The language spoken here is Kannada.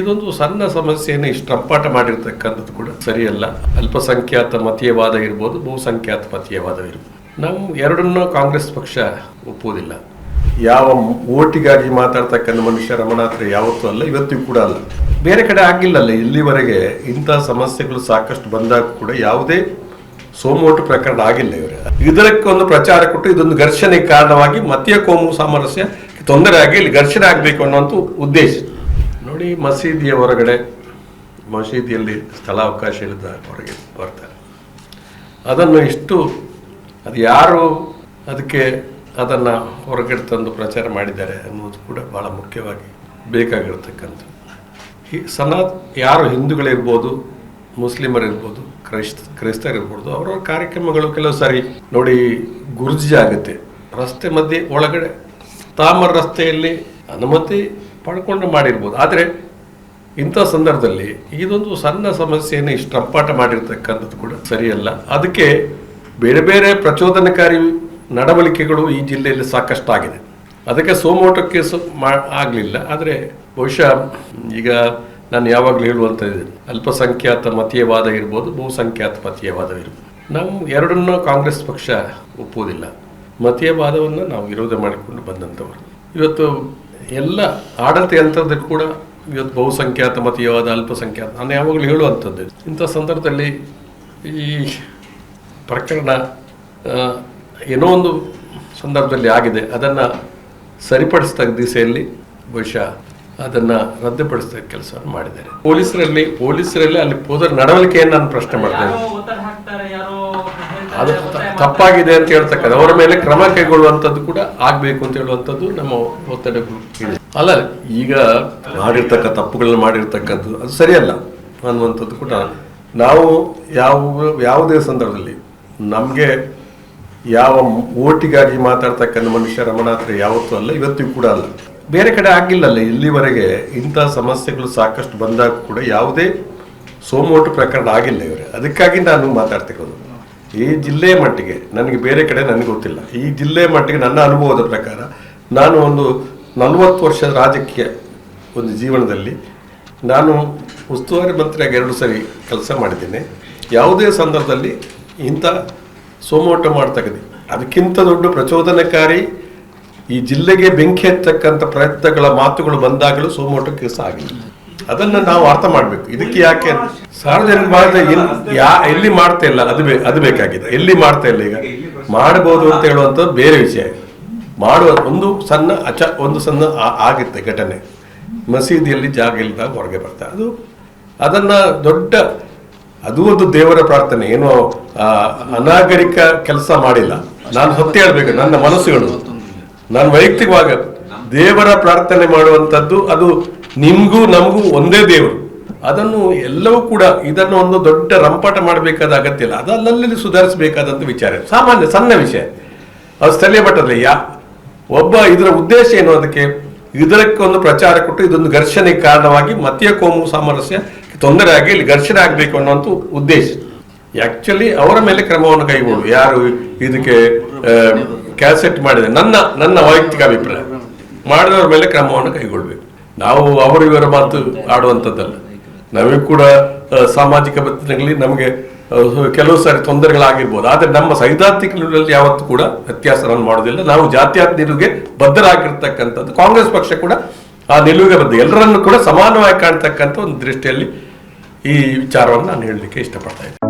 ಇದೊಂದು ಸಣ್ಣ ಸಮಸ್ಯೆಯನ್ನು ಇಷ್ಟು ಅಪ್ಪಾಟ ಮಾಡಿರ್ತಕ್ಕಂಥದ್ದು ಕೂಡ ಸರಿಯಲ್ಲ. ಅಲ್ಪಸಂಖ್ಯಾತ ಮತೀಯವಾದ ಇರ್ಬೋದು, ಬಹುಸಂಖ್ಯಾತ ಮತೀಯವಾದ ಇರ್ಬೋದು. ನಾವು ಎರಡನ್ನೂ ಕಾಂಗ್ರೆಸ್ ಪಕ್ಷ ಒಪ್ಪುವುದಿಲ್ಲ. ಯಾವ ಓಟಿಗಾಗಿ ಮಾತಾಡ್ತಕ್ಕಂಥ ಮನುಷ್ಯ ರಮಣಾತ್ರ ಯಾವತ್ತೂ ಅಲ್ಲ, ಇವತ್ತಿಗೂ ಕೂಡ ಅಲ್ಲ. ಬೇರೆ ಕಡೆ ಆಗಿಲ್ಲಲ್ಲ, ಇಲ್ಲಿವರೆಗೆ ಇಂಥ ಸಮಸ್ಯೆಗಳು ಸಾಕಷ್ಟು ಬಂದಾಗ ಕೂಡ ಯಾವುದೇ ಸೋಮೋಟು ಪ್ರಕರಣ ಆಗಿಲ್ಲ ಇವರ. ಇದಕ್ಕೆ ಒಂದು ಪ್ರಚಾರ ಕೊಟ್ಟು ಇದೊಂದು ಘರ್ಷಣೆಗೆ ಕಾರಣವಾಗಿ ಮತೀಯ ಕೋಮು ಸಾಮರಸ್ಯ ತೊಂದರೆ ಆಗಿ ಇಲ್ಲಿ ಘರ್ಷಣೆ ಆಗಬೇಕು ಅನ್ನುವಂಥ ಉದ್ದೇಶ. ನೋಡಿ ಮಸೀದಿಯ ಹೊರಗಡೆ, ಮಸೀದಿಯಲ್ಲಿ ಸ್ಥಳಾವಕಾಶ ಇಲ್ಲದ ಹೊರಗೆ ಬರ್ತಾರೆ. ಅದನ್ನು ಇಷ್ಟು, ಅದು ಯಾರು ಅದಕ್ಕೆ ಅದನ್ನು ಹೊರಗಡೆ ತಂದು ಪ್ರಚಾರ ಮಾಡಿದ್ದಾರೆ ಅನ್ನೋದು ಕೂಡ ಭಾಳ ಮುಖ್ಯವಾಗಿ ಬೇಕಾಗಿರ್ತಕ್ಕಂಥ ಸನಾತ್ ಯಾರು ಹಿಂದೂಗಳಿರ್ಬೋದು ಮುಸ್ಲಿಮರಿರ್ಬೋದು ಕ್ರೈಸ್ತ ಕ್ರೈಸ್ತರಿರ್ಬೋದು ಅವರ ಕಾರ್ಯಕ್ರಮಗಳು ಕೆಲವು ಸಾರಿ ನೋಡಿ ಗುರ್ಜಿ ಆಗುತ್ತೆ ರಸ್ತೆ ಮಧ್ಯೆ ಒಳಗಡೆ, ತಾಮರ ರಸ್ತೆಯಲ್ಲಿ ಅನುಮತಿ ಪಡ್ಕೊಂಡು ಮಾಡಿರ್ಬೋದು. ಆದರೆ ಇಂಥ ಸಂದರ್ಭದಲ್ಲಿ ಇದೊಂದು ಸಣ್ಣ ಸಮಸ್ಯೆಯನ್ನು ಇಷ್ಟು ಅಪ್ಪಾಟ ಮಾಡಿರ್ತಕ್ಕಂಥದ್ದು ಕೂಡ ಸರಿಯಲ್ಲ. ಅದಕ್ಕೆ ಬೇರೆ ಬೇರೆ ಪ್ರಚೋದನಕಾರಿ ನಡವಳಿಕೆಗಳು ಈ ಜಿಲ್ಲೆಯಲ್ಲಿ ಸಾಕಷ್ಟು ಆಗಿದೆ ಅದಕ್ಕೆ ಸೋಮೋಟಕ್ಕೆ ಸೊ ಮಾ ಆಗಲಿಲ್ಲ. ಆದರೆ ಬಹುಶಃ ಈಗ ನಾನು ಯಾವಾಗಲೂ ಹೇಳುವಂಥದ್ದು ಅಲ್ಪಸಂಖ್ಯಾತ ಮತೀಯವಾದ ಇರ್ಬೋದು, ಬಹುಸಂಖ್ಯಾತ ಮತೀಯವಾದ ಇರ್ಬೋದು. ನಾವು ಎರಡನ್ನೂ ಕಾಂಗ್ರೆಸ್ ಪಕ್ಷ ಒಪ್ಪುವುದಿಲ್ಲ. ಮತೀಯವಾದವನ್ನು ನಾವು ವಿರೋಧ ಮಾಡಿಕೊಂಡು ಬಂದಂಥವರು. ಇವತ್ತು ಎಲ್ಲ ಆಡಳಿತ ಯಂತ್ರದ ಕೂಡ ಇವತ್ತು ಬಹುಸಂಖ್ಯಾತ ಮತೀಯವಾದ ಅಲ್ಪಸಂಖ್ಯಾತ. ನಾನು ಯಾವಾಗಲೂ ಹೇಳುವಂಥದ್ದು ಇಂಥ ಸಂದರ್ಭದಲ್ಲಿ ಈ ಪ್ರಕರಣ ಏನೋ ಒಂದು ಸಂದರ್ಭದಲ್ಲಿ ಆಗಿದೆ. ಅದನ್ನು ಸರಿಪಡಿಸಿದ ದಿಸೆಯಲ್ಲಿ ಬಹುಶಃ ಅದನ್ನು ರದ್ದುಪಡಿಸಿದ ಕೆಲಸವನ್ನು ಮಾಡಿದ್ದಾರೆ. ಪೊಲೀಸರಲ್ಲಿ ಪೊಲೀಸರಲ್ಲಿ ಅಲ್ಲಿ ಪೋದರ ನಡವಳಿಕೆಯನ್ನು ನಾನು ಪ್ರಶ್ನೆ ಮಾಡ್ತೇನೆ. ಅದು ತಪ್ಪಾಗಿದೆ ಅಂತ ಹೇಳ್ತಕ್ಕಂಥ, ಅವರ ಮೇಲೆ ಕ್ರಮ ಕೈಗೊಳ್ಳುವಂಥದ್ದು ಕೂಡ ಆಗಬೇಕು ಅಂತ ಹೇಳುವಂಥದ್ದು ನಮ್ಮ ಒತ್ತಡ ಅಲ್ಲ, ಈಗ ಮಾಡಿರ್ತಕ್ಕ ತಪ್ಪುಗಳನ್ನ ಮಾಡಿರ್ತಕ್ಕಂಥದ್ದು, ಅದು ಸರಿಯಲ್ಲ ಅನ್ನುವಂಥದ್ದು ಕೂಡ ನಾವು ಯಾವ, ಯಾವುದೇ ಸಂದರ್ಭದಲ್ಲಿ ನಮಗೆ ಯಾವ ಓಟಿಗಾಗಿ ಮಾತಾಡ್ತಕ್ಕಂಥ ಮನುಷ್ಯ ರಮಣಾತ್ರ ಯಾವತ್ತೂ ಅಲ್ಲ, ಇವತ್ತಿಗೂ ಕೂಡ ಅಲ್ಲ. ಬೇರೆ ಕಡೆ ಆಗಿಲ್ಲಲ್ಲ, ಇಲ್ಲಿವರೆಗೆ ಇಂಥ ಸಮಸ್ಯೆಗಳು ಸಾಕಷ್ಟು ಬಂದಾಗ ಕೂಡ ಯಾವುದೇ ಸೋಮೋಟು ಪ್ರಕರಣ ಆಗಿಲ್ಲ ಇವರೇ. ಅದಕ್ಕಾಗಿ ನಾನು ಮಾತಾಡ್ತಿರೋದು. ಈ ಜಿಲ್ಲೆ ಮಟ್ಟಿಗೆ ನನಗೆ ಬೇರೆ ಕಡೆ ನನಗೆ ಗೊತ್ತಿಲ್ಲ. ಈ ಜಿಲ್ಲೆ ಮಟ್ಟಿಗೆ ನನ್ನ ಅನುಭವದ ಪ್ರಕಾರ ನಾನು ಒಂದು ನಲವತ್ತು ವರ್ಷದ ರಾಜಕೀಯ ಒಂದು ಜೀವನದಲ್ಲಿ ನಾನು ಉಸ್ತುವಾರಿ ಮಂತ್ರಿಯಾಗಿ ಎರಡು ಸರಿ ಕೆಲಸ ಮಾಡಿದ್ದೇನೆ. ಯಾವುದೇ ಸಂದರ್ಭದಲ್ಲಿ ಇಂಥ ಸೋಮೋಟ ಮಾಡ್ತಕ್ಕಂಥ ಅದಕ್ಕಿಂತ ದೊಡ್ಡ ಪ್ರಚೋದನಕಾರಿ ಈ ಜಿಲ್ಲೆಗೆ ಬೆಂಕಿ ಹಚ್ಚಕ್ಕಂಥ ಪ್ರಯತ್ನಗಳ ಮಾತುಗಳು ಬಂದಾಗಲೂ ಸೋಮೋಟ ಕೆಲಸ ಆಗಿಲ್ಲ. ಅದನ್ನ ನಾವು ಅರ್ಥ ಮಾಡ್ಬೇಕು. ಇದಕ್ಕೆ ಯಾಕೆ ಸಾರ್ವಜನಿಕ ಮಾಡಿದ್ರೆ ಯಾ ಎಲ್ಲಿ ಮಾಡ್ತಾ ಇಲ್ಲ, ಅದು ಬೇ ಅದು ಬೇಕಾಗಿದೆ. ಎಲ್ಲಿ ಮಾಡ್ತಾ ಇಲ್ಲ ಈಗ? ಮಾಡಬಹುದು ಅಂತ ಹೇಳುವಂಥದ್ದು ಬೇರೆ ವಿಷಯ ಮಾಡುವ ಒಂದು ಸಣ್ಣ ಅಚ ಒಂದು ಸಣ್ಣ ಆಗುತ್ತೆ ಘಟನೆ. ಮಸೀದಿಯಲ್ಲಿ ಜಾಗ ಇಲ್ಲದಾಗ ಹೊರಗೆ ಬರ್ತಾರೆ ಅದು ಅದನ್ನ ದೊಡ್ಡ ಅದು ಒಂದು ದೇವರ ಪ್ರಾರ್ಥನೆ. ಏನೋ ಅನಾಗರಿಕ ಕೆಲಸ ಮಾಡಿಲ್ಲ. ನಾನು ಹೊತ್ತಿ ಹೇಳ್ಬೇಕು, ನನ್ನ ಮನಸ್ಸುಗಳು ನಾನು ವೈಯಕ್ತಿಕವಾಗ ದೇವರ ಪ್ರಾರ್ಥನೆ ಮಾಡುವಂಥದ್ದು ಅದು ನಿಮ್ಗೂ ನಮಗೂ ಒಂದೇ ದೇವರು. ಅದನ್ನು ಎಲ್ಲವೂ ಕೂಡ ಇದನ್ನು ಒಂದು ದೊಡ್ಡ ರಂಪಾಟ ಮಾಡಬೇಕಾದ ಅಗತ್ಯ ಇಲ್ಲ. ಅದು ಅಲ್ಲಲ್ಲಿ ಸುಧಾರಿಸಬೇಕಾದಂಥ ವಿಚಾರ. ಸಾಮಾನ್ಯ ಸಣ್ಣ ವಿಷಯ. ಅದು ಸ್ಥಳೀಯ ಮಟ್ಟದಲ್ಲಿ, ಯಾ, ಒಬ್ಬ ಇದರ ಉದ್ದೇಶ ಏನು ಅದಕ್ಕೆ ಇದಕ್ಕೆ ಒಂದು ಪ್ರಚಾರ ಕೊಟ್ಟು ಇದೊಂದು ಘರ್ಷಣೆಗೆ ಕಾರಣವಾಗಿ ಮತೀಯ ಕೋಮು ಸಾಮರಸ್ಯ ತೊಂದರೆ ಆಗಿ ಇಲ್ಲಿ ಘರ್ಷಣೆ ಆಗಬೇಕು ಅನ್ನೋಂಥ ಉದ್ದೇಶ. ಆಕ್ಚುಲಿ ಅವರ ಮೇಲೆ ಕ್ರಮವನ್ನು ಕೈಗೊಂಡು ಯಾರು ಇದಕ್ಕೆ ಕ್ಯಾಸೆಟ್ ಮಾಡಿದೆ ನನ್ನ ನನ್ನ ವೈಯಕ್ತಿಕ ಅಭಿಪ್ರಾಯ. ಮಾಡಿದವರ ಮೇಲೆ ಕ್ರಮವನ್ನು ಕೈಗೊಳ್ಬೇಕು. ನಾವು ಅವರು ಇವರ ಮಾತು ಆಡುವಂಥದ್ದಲ್ಲ. ನಮಗೆ ಕೂಡ ಸಾಮಾಜಿಕ ಬದುಕಿನಲ್ಲಿ ನಮಗೆ ಕೆಲವು ಸಾರಿ ತೊಂದರೆಗಳಾಗಿರ್ಬೋದು. ಆದರೆ ನಮ್ಮ ಸೈದ್ಧಾಂತಿಕ ನಿಲುವಲ್ಲಿ ಯಾವತ್ತೂ ಕೂಡ ವ್ಯತ್ಯಾಸವನ್ನು ಮಾಡೋದಿಲ್ಲ ನಾವು ಜಾತ್ಯಾತ ನಿಲುವಿಗೆ ಬದ್ಧರಾಗಿರ್ತಕ್ಕಂಥದ್ದು. ಕಾಂಗ್ರೆಸ್ ಪಕ್ಷ ಕೂಡ ಆ ನಿಲುವಿಗೆ ಬದ್ಧ. ಎಲ್ಲರನ್ನು ಕೂಡ ಸಮಾನವಾಗಿ ಕಾಣ್ತಕ್ಕಂಥ ಒಂದು ದೃಷ್ಟಿಯಲ್ಲಿ ಈ ವಿಚಾರವನ್ನು ನಾನು ಹೇಳಲಿಕ್ಕೆ ಇಷ್ಟಪಡ್ತಾ ಇದ್ದೀನಿ.